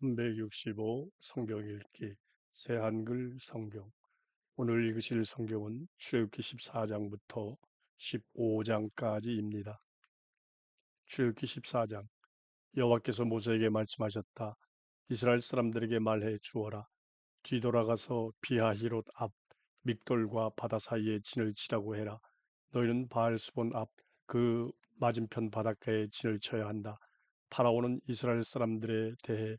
365 성경 읽기 새한글 성경 오늘 읽으실 성경은 출애굽기 14장부터 15장까지입니다. 출애굽기 14장 여호와께서 모세에게 말씀하셨다. 이스라엘 사람들에게 말해 주어라. 뒤돌아가서 비하히롯 앞 믹돌과 바다 사이에 진을 치라고 해라. 너희는 바알스본 앞 그 맞은편 바닷가에 진을 쳐야 한다. 파라오는 이스라엘 사람들에 대해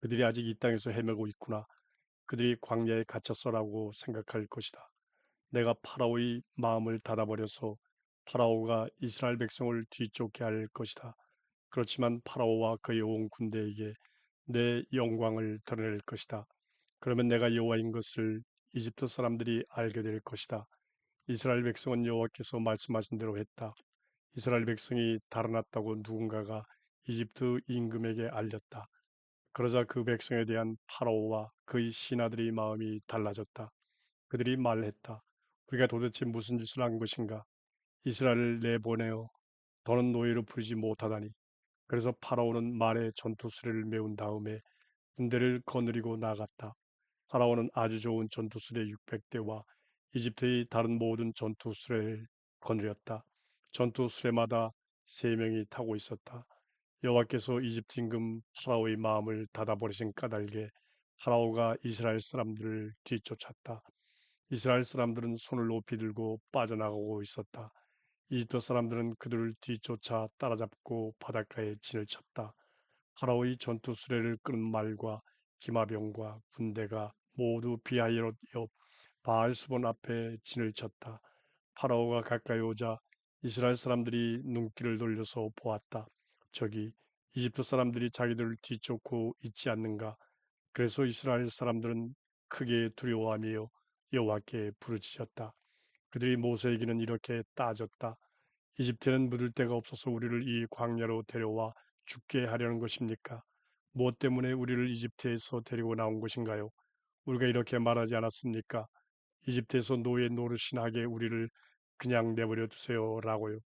그들이 아직 이 땅에서 헤매고 있구나. 그들이 광야에 갇혔어라고 생각할 것이다. 내가 파라오의 마음을 닫아버려서 파라오가 이스라엘 백성을 뒤쫓게 할 것이다. 그렇지만 파라오와 그의 온 군대에게 내 영광을 드러낼 것이다. 그러면 내가 여호와인 것을 이집트 사람들이 알게 될 것이다. 이스라엘 백성은 여호와께서 말씀하신 대로 했다. 이스라엘 백성이 달아났다고 누군가가 이집트 임금에게 알렸다. 그러자 그 백성에 대한 파라오와 그의 신하들의 마음이 달라졌다. 그들이 말했다. 우리가 도대체 무슨 짓을 한 것인가? 이스라엘을 내보내어 더는 노예로 부리지 못하다니. 그래서 파라오는 말에 전투 수레를 메운 다음에 군대를 거느리고 나갔다. 파라오는 아주 좋은 전투 수레 600대와 이집트의 다른 모든 전투 수레를 거느렸다. 전투 수레마다 세 명이 타고 있었다. 여호와께서 이집트 임금 파라오의 마음을 닫아버리신 까닭에 파라오가 이스라엘 사람들을 뒤쫓았다. 이스라엘 사람들은 손을 높이 들고 빠져나가고 있었다. 이집트 사람들은 그들을 뒤쫓아 따라잡고 바닷가에 진을 쳤다. 파라오의 전투 수레를 끄는 말과 기마병과 군대가 모두 비하이롯 옆 바알 수본 앞에 진을 쳤다. 파라오가 가까이 오자 이스라엘 사람들이 눈길을 돌려서 보았다. 저기 이집트 사람들이 자기들을 뒤쫓고 있지 않는가? 그래서 이스라엘 사람들은 크게 두려워하며 여호와께 부르짖었다. 그들이 모세에게는 이렇게 따졌다. 이집트는 묻을 데가 없어서 우리를 이 광야로 데려와 죽게 하려는 것입니까? 무엇 때문에 우리를 이집트에서 데리고 나온 것인가요? 우리가 이렇게 말하지 않았습니까? 이집트에서 노예 노릇이나 하게 우리를 그냥 내버려 두세요라고요.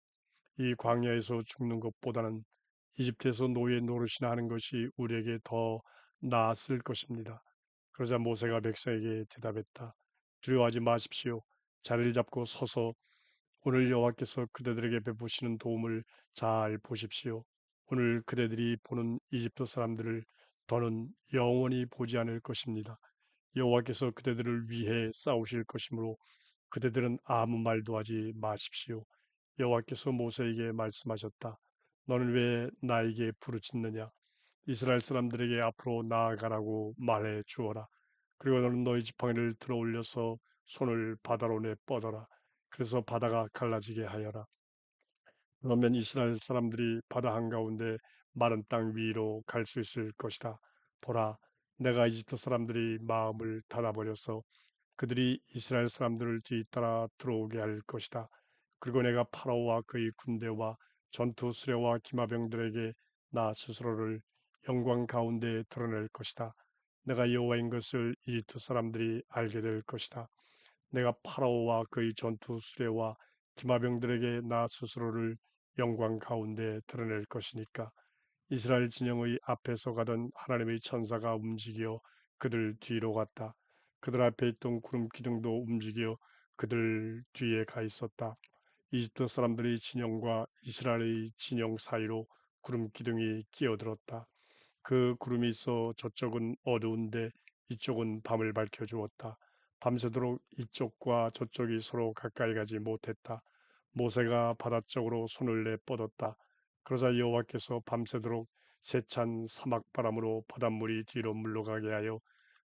이 광야에서 죽는 것보다는 이집트에서 노예 노릇이나 하는 것이 우리에게 더 나았을 것입니다. 그러자 모세가 백성에게 대답했다. 두려워하지 마십시오. 자리를 잡고 서서 오늘 여호와께서 그대들에게 베푸시는 도움을 잘 보십시오. 오늘 그대들이 보는 이집트 사람들을 더는 영원히 보지 않을 것입니다. 여호와께서 그대들을 위해 싸우실 것이므로 그대들은 아무 말도 하지 마십시오. 여호와께서 모세에게 말씀하셨다. 너는 왜 나에게 부르짖느냐? 이스라엘 사람들에게 앞으로 나아가라고 말해 주어라. 그리고 너는 너희 지팡이를 들어 올려서 손을 바다로 내 뻗어라. 그래서 바다가 갈라지게 하여라. 그러면 이스라엘 사람들이 바다 한가운데 마른 땅 위로 갈 수 있을 것이다. 보라, 내가 이집트 사람들이 마음을 닫아버려서 그들이 이스라엘 사람들을 뒤따라 들어오게 할 것이다. 그리고 내가 파라오와 그의 군대와 전투 수레와 기마병들에게 나 스스로를 영광 가운데 드러낼 것이다. 내가 여호와인 것을 이집트 사람들이 알게 될 것이다. 내가 파라오와 그의 전투 수레와 기마병들에게 나 스스로를 영광 가운데 드러낼 것이니까 이스라엘 진영의 앞에서 가던 하나님의 천사가 움직여 그들 뒤로 갔다. 그들 앞에 있던 구름 기둥도 움직여 그들 뒤에 가 있었다. 이집트 사람들의 진영과 이스라엘의 진영 사이로 구름 기둥이 끼어들었다. 그 구름이 있어 저쪽은 어두운데 이쪽은 밤을 밝혀 주었다. 밤새도록 이쪽과 저쪽이 서로 가까이 가지 못했다. 모세가 바다 쪽으로 손을 내 뻗었다. 그러자 여호와께서 밤새도록 세찬 사막 바람으로 바닷물이 뒤로 물러가게 하여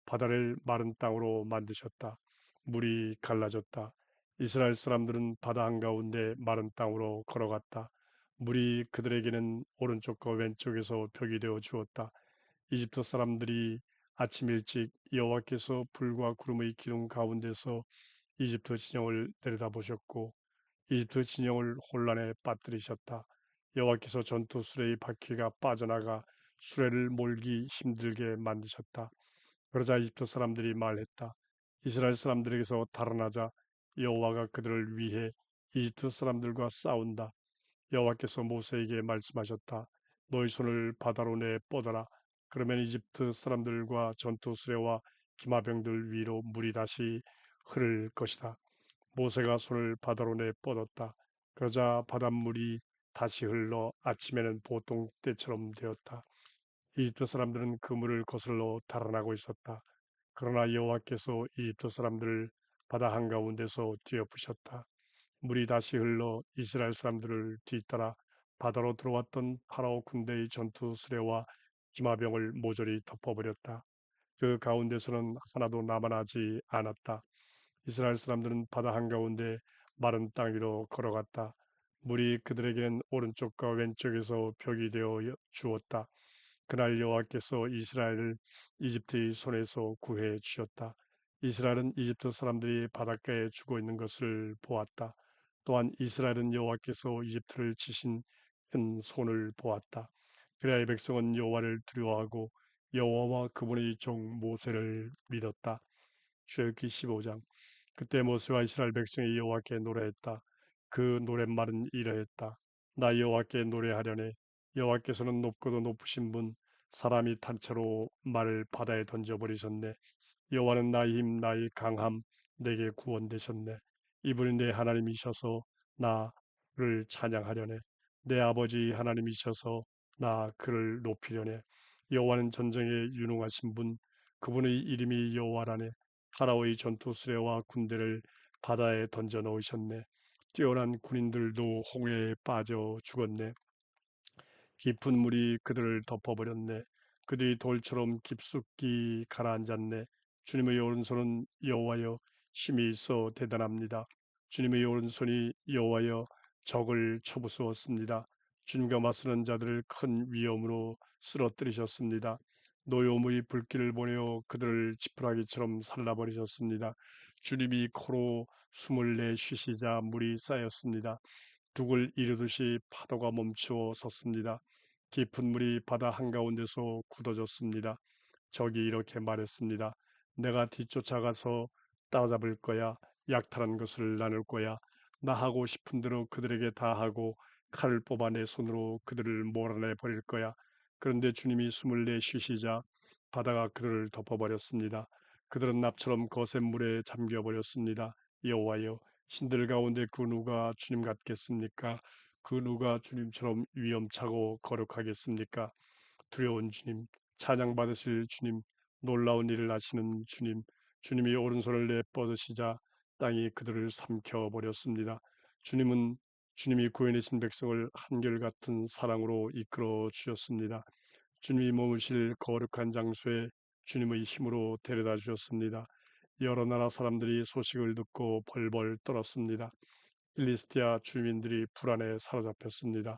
바다를 마른 땅으로 만드셨다. 물이 갈라졌다. 이스라엘 사람들은 바다 한가운데 마른 땅으로 걸어갔다. 물이 그들에게는 오른쪽과 왼쪽에서 벽이 되어 주었다. 이집트 사람들이 아침 일찍 여호와께서 불과 구름의 기둥 가운데서 이집트 진영을 내려다보셨고 이집트 진영을 혼란에 빠뜨리셨다. 여호와께서 전투 수레의 바퀴가 빠져나가 수레를 몰기 힘들게 만드셨다. 그러자 이집트 사람들이 말했다. 이스라엘 사람들에게서 달아나자 여호와가 그들을 위해 이집트 사람들과 싸운다. 여호와께서 모세에게 말씀하셨다. 너희 손을 바다로 내 뻗어라. 그러면 이집트 사람들과 전투 수레와 기마병들 위로 물이 다시 흐를 것이다. 모세가 손을 바다로 내 뻗었다. 그러자 바닷물이 다시 흘러 아침에는 보통 때처럼 되었다. 이집트 사람들은 그 물을 거슬러 달아나고 있었다. 그러나 여호와께서 이집트 사람들을 바다 한가운데서 뒤엎으셨다. 물이 다시 흘러 이스라엘 사람들을 뒤따라 바다로 들어왔던 파라오 군대의 전투 수레와 기마병을 모조리 덮어버렸다. 그 가운데서는 하나도 남아나지 않았다. 이스라엘 사람들은 바다 한가운데 마른 땅 위로 걸어갔다. 물이 그들에게는 오른쪽과 왼쪽에서 벽이 되어 주었다. 그날 여호와께서 이스라엘을 이집트의 손에서 구해 주셨다. 이스라엘은 이집트 사람들이 바닷가에 죽어 있는 것을 보았다. 또한 이스라엘은 여호와께서 이집트를 치신 큰 손을 보았다. 그래야 이 백성은 여호와를 두려워하고 여호와와 그분의 종 모세를 믿었다. 출애굽기 15장 그때 모세와 이스라엘 백성이 여호와께 노래했다. 그 노랫말은 이러했다. 나 여호와께 노래하려네. 여호와께서는 높고도 높으신 분, 사람이 단체로 말을 바다에 던져 버리셨네. 여호와는 나의 힘, 나의 강함, 내게 구원되셨네. 이분이 내 하나님이셔서 나를 찬양하려네. 내 아버지 하나님이셔서 나 그를 높이려네. 여호와는 전쟁에 유능하신 분, 그분의 이름이 여호와라네. 파라오의 전투 수레와 군대를 바다에 던져 넣으셨네. 뛰어난 군인들도 홍해에 빠져 죽었네. 깊은 물이 그들을 덮어버렸네. 그들이 돌처럼 깊숙이 가라앉았네. 주님의 오른손은 여호와여 힘이 있어 대단합니다. 주님의 오른손이 여호와여 적을 쳐부수었습니다. 주님과 맞서는 자들을 큰 위험으로 쓰러뜨리셨습니다. 노여움의 불길을 보내어 그들을 지푸라기처럼 살라버리셨습니다. 주님이 코로 숨을 내쉬시자 물이 쌓였습니다. 둑을 이루듯이 파도가 멈추어 섰습니다. 깊은 물이 바다 한가운데서 굳어졌습니다. 적이 이렇게 말했습니다. 내가 뒤쫓아가서 따잡을 거야. 약탈한 것을 나눌 거야. 나 하고 싶은 대로 그들에게 다 하고 칼을 뽑아 내 손으로 그들을 몰아내 버릴 거야. 그런데 주님이 숨을 내쉬시자 바다가 그들을 덮어버렸습니다. 그들은 납처럼 거센 물에 잠겨버렸습니다. 여호와여, 신들 가운데 그 누가 주님 같겠습니까? 그 누가 주님처럼 위엄차고 거룩하겠습니까? 두려운 주님, 찬양받으실 주님, 놀라운 일을 하시는 주님, 주님이 오른손을 내뻗으시자 땅이 그들을 삼켜 버렸습니다. 주님은 주님이 구해내신 백성을 한결같은 사랑으로 이끌어 주셨습니다. 주님이 머무실 거룩한 장소에 주님의 힘으로 데려다 주셨습니다. 여러 나라 사람들이 소식을 듣고 벌벌 떨었습니다. 필리스티아 주민들이 불안에 사로잡혔습니다.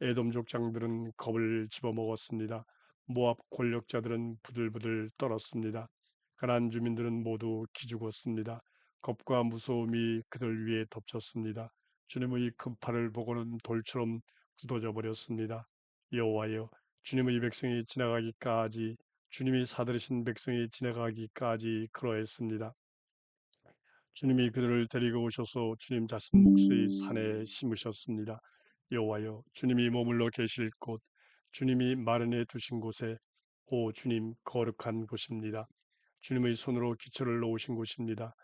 에돔족 장들은 겁을 집어먹었습니다. 모압 권력자들은 부들부들 떨었습니다. 가난 주민들은 모두 기죽었습니다. 겁과 무서움이 그들 위에 덮쳤습니다. 주님의 큰 팔을 보고는 돌처럼 굳어져 버렸습니다. 여호와여, 주님의 백성이 지나가기까지 주님이 사들이신 백성이 지나가기까지 그러했습니다. 주님이 그들을 데리고 오셔서 주님 자신 몫의 산에 심으셨습니다. 여호와여, 주님이 머물러 계실 곳, 주님이 마련해 두신 곳에 오 주님 거룩한 곳입니다. 주님의 손으로 기초를 놓으신 곳입니다.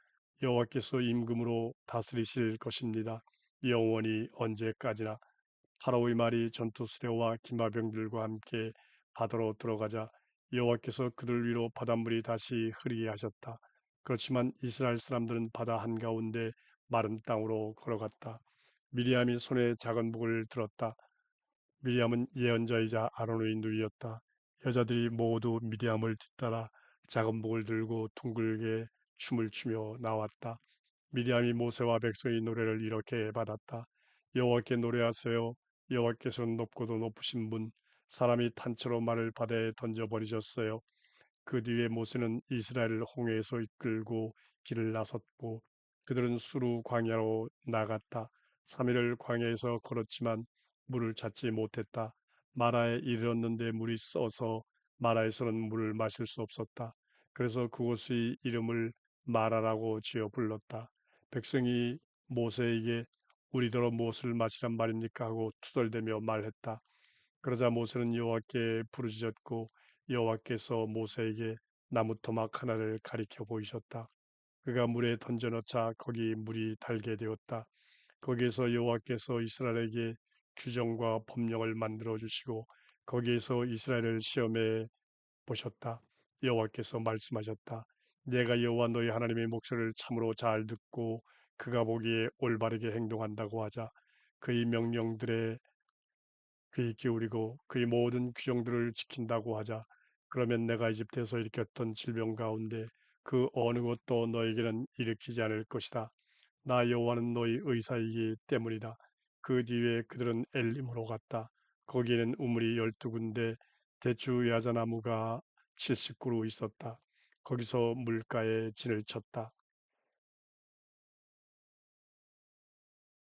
여호와께서 임금으로 다스리실 것입니다. 영원히 언제까지나 파라오의 말이 전투 수레와 기마병들과 함께 바다로 들어가자 여호와께서 그들 위로 바닷물이 다시 흐르게 하셨다. 그렇지만 이스라엘 사람들은 바다 한가운데 마른 땅으로 걸어갔다. 미리암이 손에 작은 북을 들었다. 미리암은 예언자이자 아론의 누이였다. 여자들이 모두 미리암을 뒤따라 작은 북을 들고 둥글게 춤을 추며 나왔다. 미리암이 모세와 백성의 노래를 이렇게 받았다. 여호와께 노래하세요. 여호와께서는 높고도 높으신 분, 사람이 탄처로 말을 바다에 던져버리셨어요. 그 뒤에 모세는 이스라엘을 홍해에서 이끌고 길을 나섰고 그들은 수루 광야로 나갔다. 3일을 광야에서 걸었지만 물을 찾지 못했다. 마라에 이르렀는데 물이 써서 마라에서는 물을 마실 수 없었다. 그래서 그곳의 이름을 마라라고 지어 불렀다. 백성이 모세에게 우리더러 무엇을 마시란 말입니까 하고 투덜대며 말했다. 그러자 모세는 여호와께 부르짖었고 여호와께서 모세에게 나무 토막 하나를 가리켜 보이셨다. 그가 물에 던져 넣자 거기 물이 달게 되었다. 거기에서 여호와께서 이스라엘에게 규정과 법령을 만들어 주시고 거기에서 이스라엘을 시험해 보셨다. 여호와께서 말씀하셨다. 내가 여호와 너희 하나님의 목소리를 참으로 잘 듣고 그가 보기에 올바르게 행동한다고 하자. 그의 명령들에 귀 기울이고 그의 모든 규정들을 지킨다고 하자. 그러면 내가 이집트에서 일으켰던 질병 가운데 그 어느 것도 너에게는 일으키지 않을 것이다. 나 여호와는 너희 의사이기 때문이다. 그 뒤에 그들은 엘림으로 갔다. 거기에는 우물이 열두 군데 대추 야자나무가 70그루 있었다. 거기서 물가에 진을 쳤다.